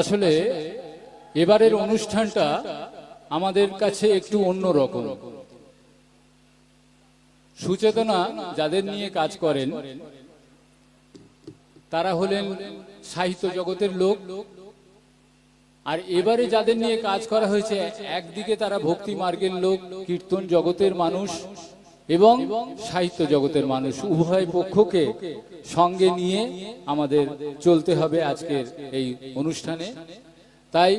আসলে, এবারের অনুষ্ঠানটা আমাদের কাছে একটু অন্য রকম। সুচেতনা যাদের নিয়ে কাজ করেন, তারা হলেন সাহিত্য জগতের লোক। আর এবারে যাদের নিয়ে কাজ করা হয়েছে, একদিকে তারা ভক্তি মার্গের লোক, কীর্তন জগতের মানুষ। এবং সাহিত্য জগতের মানুষ উভয় পক্ষকে সঙ্গে নিয়ে আমাদের চলতে হবে আজকের এই অনুষ্ঠানে। তাই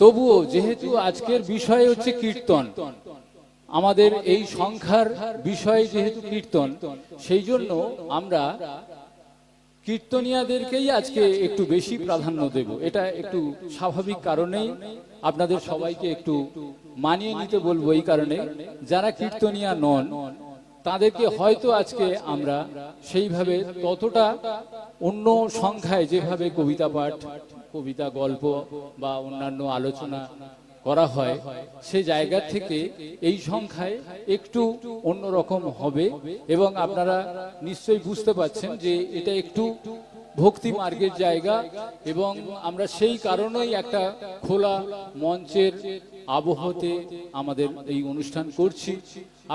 তবুও যেহেতু আজকের বিষয় হচ্ছে কীর্তন, আমাদের এই সংখ্যার বিষয় যেহেতু কীর্তন, সেই জন্য আমরা কীর্তনিয়াদেরকেই আজকে একটু বেশি প্রাধান্য দেব। এটা একটু স্বাভাবিক কারণেই আপনাদের সবাইকে একটু মানিয়ে নিতে বলব এই কারণে। যারা কীর্তনিয়া নন, তাদেরকে হয়তো আজকে আমরা সেইভাবে ততটা অন্য সংখ্যায় যেভাবে কবিতা পাঠ, কবিতা গল্প বা অন্যান্য আলোচনা করা হয়, সে জায়গা থেকে এই সংখ্যায় একটু অন্যরকম হবে এবং আপনারা নিশ্চয়ই বুঝতে পাচ্ছেন যে এটা একটু ভক্তি মার্গের জায়গা এবং আমরা সেই কারণেই একটা খোলা মঞ্চের আবহতে আমাদের এই অনুষ্ঠান করছি।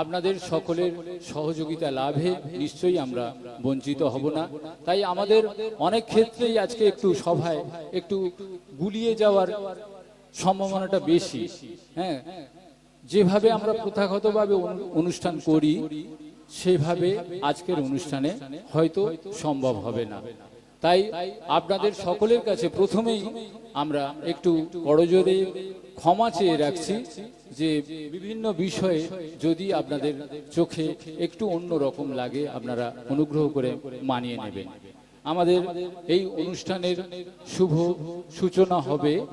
আপনাদের সকলের সহযোগিতা লাভে নিশ্চয়ই আমরা বঞ্চিত হব না। তাই আমাদের অনেক ক্ষেত্রেই আজকে একটু সভায় একটু গুলিয়ে যাওয়ার সম্ভাবনাটা বেশি। হ্যাঁ যেভাবে আমরা প্রথাগতভাবে অনু- অনুষ্ঠান করি, সেভাবে আজকের অনুষ্ঠানে হয়তো সম্ভব হবে না। তাই আপনাদের সকলের কাছে প্রথমেই আমরা একটু করজোরে ক্ষমা চেয়ে রাখছি যে বিভিন্ন বিষয়ে যদি আপনাদের চোখে একটু অন্য রকম লাগে, আপনারা অনুগ্রহ করে মানিয়ে নেবেন। আমাদের এই অনুষ্ঠানের শুভ সূচনা হবে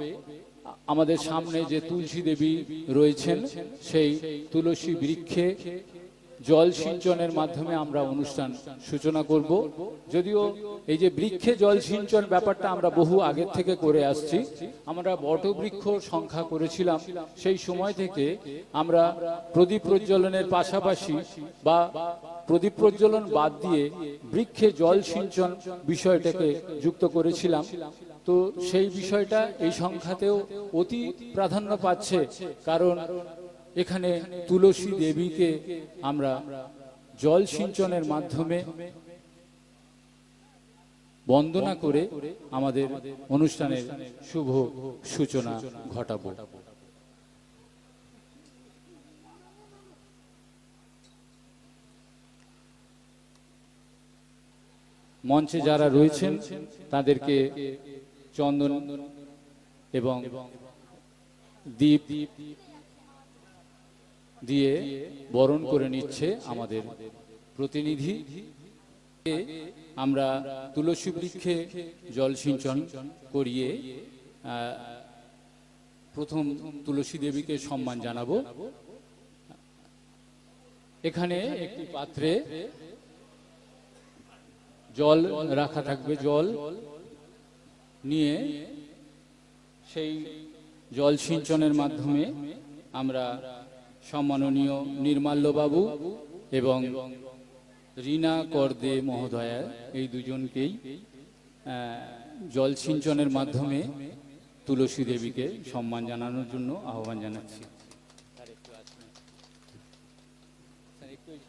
আমাদের সামনে যে তুলসী দেবী রয়েছেন, সেই তুলসী বৃক্ষে জল সিঞ্চনের মাধ্যমে আমরা অনুষ্ঠান সূচনা করব। যদিও এই যে বৃক্ষে জল সিঞ্চন ব্যাপারটা আমরা বহু আগের থেকে করে আসছি, আমরা বটবৃক্ষ সংখ্যা করেছিলাম, সেই সময় থেকে আমরা প্রদীপ প্রজ্বলনের পাশাপাশি বা প্রদীপ প্রজ্বলন বাদ দিয়ে বৃক্ষে জল সিঞ্চন বিষয়টাকে যুক্ত করেছিলাম। তো সেই বিষয়টা এই সংখ্যাতেও অতি প্রাধান্য পাচ্ছে, কারণ এখানে তুলসী দেবীকে আমরা জল সিঞ্চনের মাধ্যমে বন্দনা করে আমাদের অনুষ্ঠানের শুভ সূচনা ঘটাবো। মঞ্চে যারা রয়েছেন, তাদেরকে চন্দন এবং দীপ দিয়ে বরণ করে নিচ্ছে আমাদের প্রতিনিধি। আমরা তুলসী বৃক্ষে জল সিঞ্চন করিয়ে প্রথম তুলসী দেবীকে সম্মান জানাব। এখানে একটি পাত্রে জল রাখা থাকবে, জল। নিয়ে সেই জল সিঞ্চনের মাধ্যমে আমরা সম্মাননীয় নির্মাল্যবাবু এবং রীনা করদে মহোদয়া এই দুজনকেই জল সিঞ্চনের মাধ্যমে তুলসী দেবীকে সম্মান জানানোর জন্য আহ্বান জানাচ্ছি।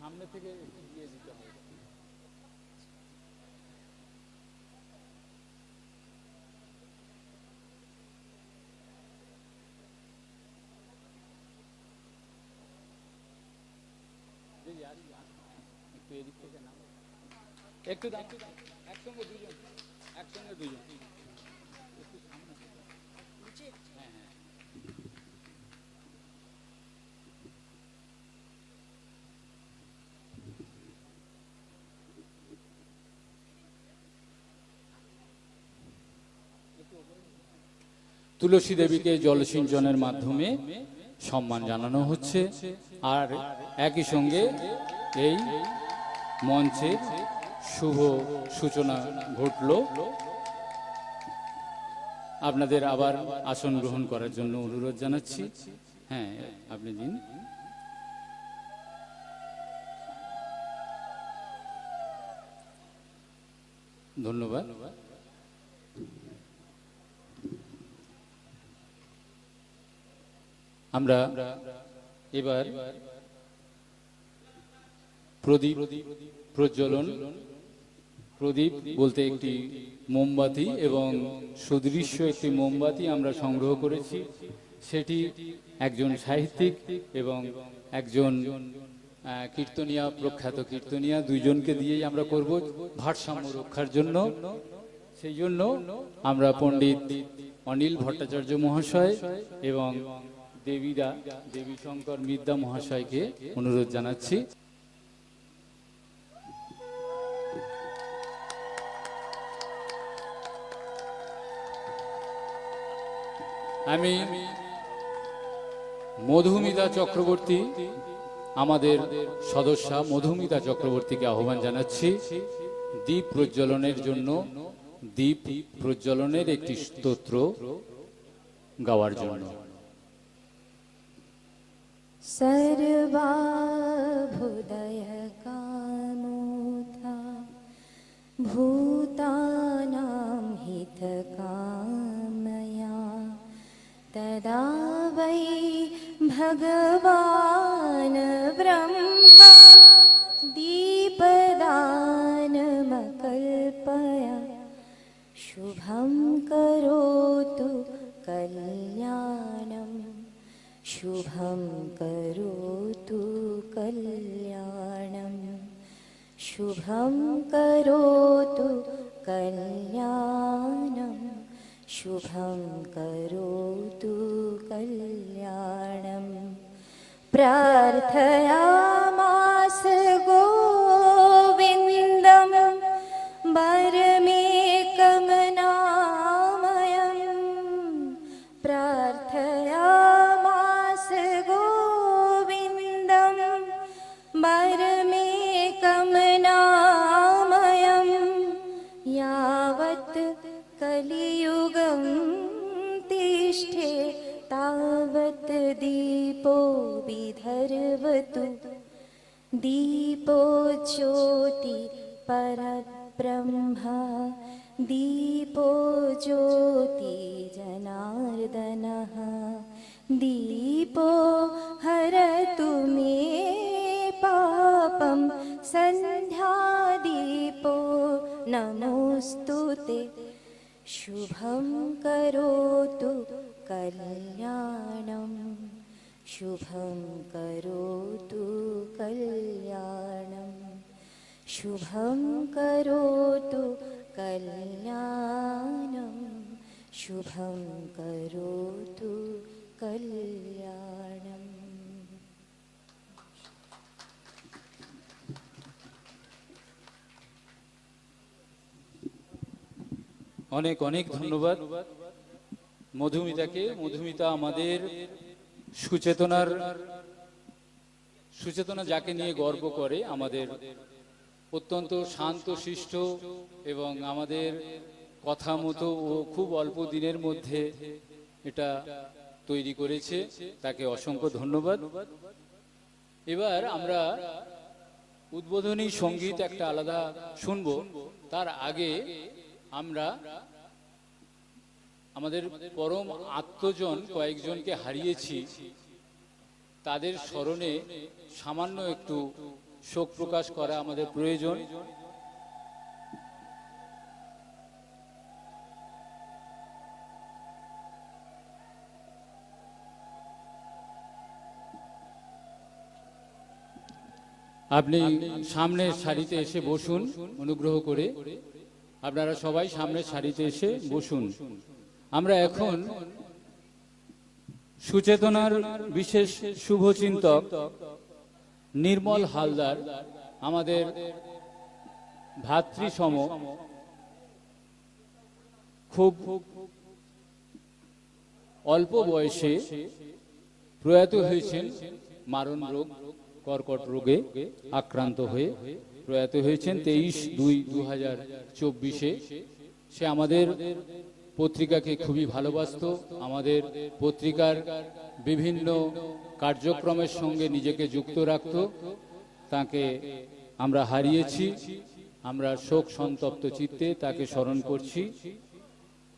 সামনে থেকে দিতে হবে একটু এদিক থেকে নাও একটু একসঙ্গে দুজন। একসঙ্গে দুজন। তুলসী দেবীকে জলসিঞ্চনের মাধ্যমে সম্মান জানানো হচ্ছে। আর একই সঙ্গে এই মঞ্চের শুভ সূচনা ঘটল। আপনাদের আবার আসন গ্রহণ করার জন্য অনুরোধ জানাচ্ছি। হ্যাঁ আপনি দিন। ধন্যবাদ। আমরা এবার প্রদীপ প্রজ্বলন প্রদীপ বলতে একটি মোমবাতি এবং সুদৃশ্য একটি মোমবাতি আমরা সংগ্রহ করেছি। সেটি একজন সাহিত্যিক এবং একজন কীর্তনিয়া, প্রখ্যাত কীর্তনিয়া, দুইজনকে দিয়েই আমরা করব ভারসাম্য রক্ষার জন্য। সেই জন্য আমরা পণ্ডিত অনিল ভট্টাচার্য মহাশয় এবং দেবীদা দেবী শঙ্কর মিদ্যা মহাশয়কে অনুরোধ জানাচ্ছি। আমি মধুমিতা চক্রবর্তী, আমাদের সদস্যা মধুমিতা চক্রবর্তীকে আহ্বান জানাচ্ছি দ্বীপ প্রজ্বলনের জন্য দ্বীপ প্রজ্বলনের একটি স্তোত্র গাওয়ার জন্য। সর্বাভুদয় কামুথা ভূ भगवान् ब्रह्मा दीपदानमकल्पया शुभं करोतु कल्याणम् शुभं करोतु कल्याणम् शुभं करोतु कल्याणम् शुभं करोतु कल्याणम् प्रार्थयामास कलियुगं तिष्ठे तावत् दीपो विधर्वतु। दीपो ज्योति पर परब्रह्म। दीपो ज्योति जनार्दनः। दीपो हरतु मे पापं। सन्ध्यादीपो नमोऽस्तु ते। शुभं करोतु कल्याणम्। शुभं करोतु कल्याणम्। शुभं करोतु कल्याणम्। शुभं करोतु कल्याणम् অনেক অনেক ধন্যবাদ। মধুমিতাকে, মধুমিতা আমাদের সুচেতনার, সুচেতনা যাকে নিয়ে গর্ব করে, আমাদের অত্যন্ত শান্ত, শিষ্ট এবং আমাদের কথা মতো ও খুব অল্প দিনের মধ্যে এটা তৈরি করেছে। তাকে অসংখ্য ধন্যবাদ। এবার আমরা উদ্বোধনী সংগীত একটা আলাদা শুনব। তার আগে আমরা আমাদের পরম আত্মজন কয়েকজনকে হারিয়েছি। তাদের স্মরণে সামান্য একটু শোক প্রকাশ করা আমাদের প্রয়োজন। আপনি সামনের সারিতে এসে বসুন, অনুগ্রহ করে। আপনারা সবাই সামনের সারিতে এসে বসুন। আমরা এখন সুচেতনার বিশেষ শুভচিন্তক নির্মল হালদার, আমাদের ভাতৃসম, খুব অল্প বয়সে প্রয়াত হয়েছেন মারণ রোগ কর্কট রোগে আক্রান্ত হয়ে প্রয়াত হয়েছেন তেইশ দুই দু হাজার চব্বিশে। সে আমাদের পত্রিকাকে খুবই ভালোবাসতো। আমাদের পত্রিকার বিভিন্ন কার্যক্রমের সঙ্গে নিজেকে যুক্ত রাখত। তাকে আমরা হারিয়েছি। আমরা শোক সন্তপ্ত চিত্তে তাকে স্মরণ করছি।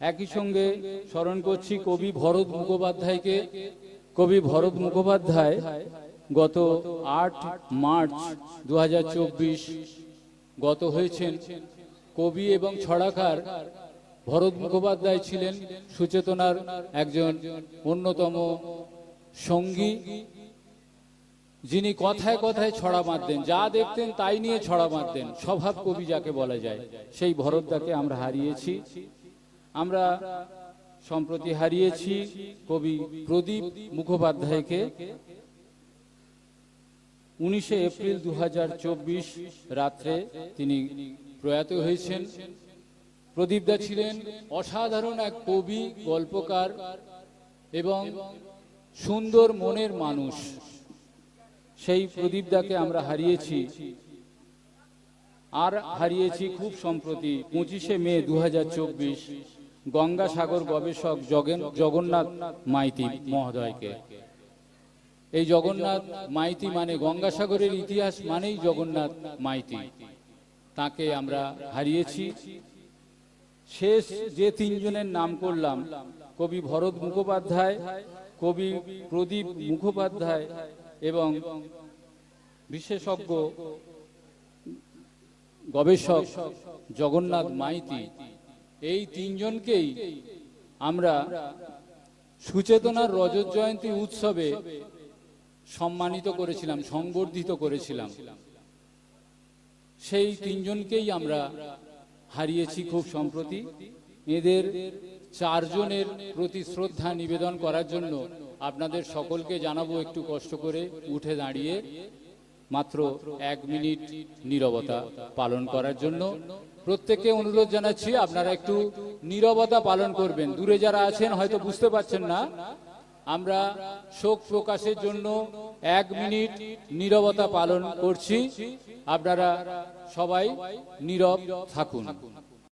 একই সঙ্গে স্মরণ করছি কবি ভরত মুখোপাধ্যায়কে। কবি ভরত মুখোপাধ্যায় গত আট মার্চ দুহাজার চব্বিশ গত হয়েছেন কবি এবং ছড়াকার ভরত মুখোপাধ্যায় ছিলেন সুচেতনার একজন অন্যতম সঙ্গী, যিনি কথায় কথায় ছড়া মারতেন, যা দেখতেন তাই নিয়ে ছড়া মারতেন, স্বভাব কবি যাকে বলা যায়, সেই ভরতদাকে আমরা হারিয়েছি, আমরা সম্প্রতি হারিয়েছি কবি প্রদীপ মুখোপাধ্যায়কে উনিশে এপ্রিল দু রাত্রে তিনি প্রয়াত হয়েছেন। প্রদীপদা ছিলেন অসাধারণ এক কবি, গল্পকার এবং সুন্দর মনের মানুষ। সেই প্রদীপদাকে আমরা হারিয়েছি আর হারিয়েছি খুব সম্প্রতি পঁচিশে মে দু হাজার চব্বিশ গঙ্গাসাগর গবেষক জগেন জগন্নাথ মাইতি মহোদয়কে। এই জগন্নাথ মাইতি মানে গঙ্গাসাগরের ইতিহাস মানেই জগন্নাথ মাইতি। তাকে আমরা হারিয়েছি। শেষ যে তিনজনের নাম করলাম, কবি ভরত মুখোপাধ্যায়, কবি প্রদীপ মুখোপাধ্যায় এবং বিশেষজ্ঞ গবেষক জগন্নাথ মাইতি। এই তিনজনকেই আমরা সুচেতনার রজত জয়ন্তী উৎসবে সম্মানিত করেছিলাম, সংবর্ধিত করেছিলাম। সেই তিনজনকেই আমরা হারিয়েছি খুব সম্প্রতি। এদের চারজনের প্রতি শ্রদ্ধা নিবেদন করার জন্য আপনাদের সকলকে জানাব একটু কষ্ট করে উঠে দাঁড়িয়ে, মাত্র এক মিনিট নীরবতা পালন করার জন্য। প্রত্যেককে অনুরোধ জানাচ্ছি, আপনারা একটু নীরবতা পালন করবেন। দূরে যারা আছেন হয়তো বুঝতে পারছেন না আমরা শোক প্রকাশের জন্য এক মিনিট নীরবতা পালন করছি। আপনারা সবাই নীরব থাকুন।